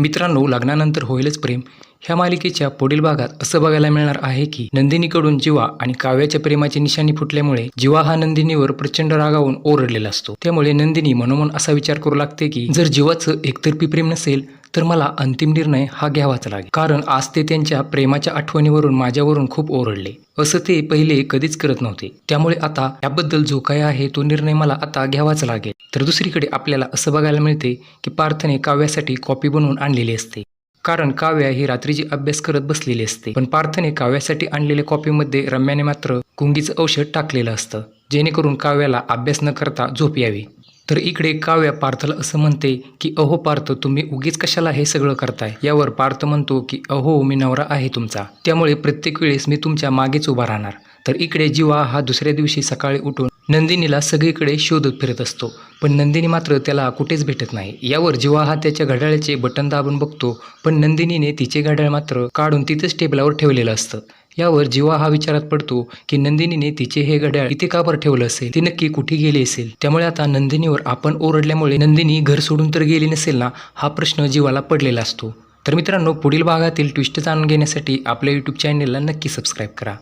मित्रांनो लग्नानंतर होईलच प्रेम. ह्या मालिकेच्या पुढील भागात असं बघायला मिळणार आहे की नंदिनीकडून जिवा आणि काव्याच्या प्रेमाची निशाणी फुटल्यामुळे जिवा हा नंदिनीवर प्रचंड रागावून ओरडलेला असतो. त्यामुळे नंदिनी मनोमन असा विचार करू लागते की जर जीवाचं एकतर्फी प्रेम नसेल तर मला अंतिम निर्णय हा घ्यावाच लागेल. कारण आज ते त्यांच्या प्रेमाच्या आठवणीवरून माझ्यावरून खूप ओरडले. असं ते पहिले कधीच करत नव्हते. त्यामुळे आता याबद्दल जो काय आहे तो निर्णय मला आता घ्यावाच लागेल. तर दुसरीकडे आपल्याला असं बघायला मिळते की पार्थने काव्यासाठी कॉपी बनवून आणलेली असते. कारण काव्या ही रात्रीची अभ्यास करत बसलेली असते. पण पार्थने काव्यासाठी आणलेल्या कॉपीमध्ये रम्याने मात्र गुंगीचं औषध टाकलेलं असतं. जेणेकरून काव्याला अभ्यास न करता झोप यावी. तर इकडे काव्या पार्थला असं म्हणते की अहो पार्थ तुम्ही उगीच कशाला हे सगळं करताय? यावर पार्थ म्हणतो की अहो मी नवरा आहे तुमचा. त्यामुळे प्रत्येक वेळेस मी तुमच्या मागेच उभा राहणार. तर इकडे जीवा हा दुसऱ्या दिवशी सकाळी उठून नंदिनीला सगळीकडे शोधत फिरत असतो. पण नंदिनी मात्र त्याला कुठेच भेटत नाही. यावर जीवा हा त्याच्या घड्याळाचे बटन दाबून बघतो. पण नंदिनीने तिचे घड्याळ मात्र काढून तिथेच टेबलावर ठेवलेलं असतं. यावर जीवा हा विचारात पडतो की नंदिनीने तिचे हे घड्याळ इथे का बरं ठेवलं असेल? ती नक्की कुठे गेली असेल? त्यामुळे आता नंदिनीवर आपण ओरडल्यामुळे नंदिनी घर सोडून तर गेली नसेल ना? हा प्रश्न जीवाला पडलेला असतो. तर मित्रांनो पुढील भागातील ट्विस्ट जाणून घेण्यासाठी आपल्या यूट्यूब चॅनेलला नक्की सबस्क्राईब करा.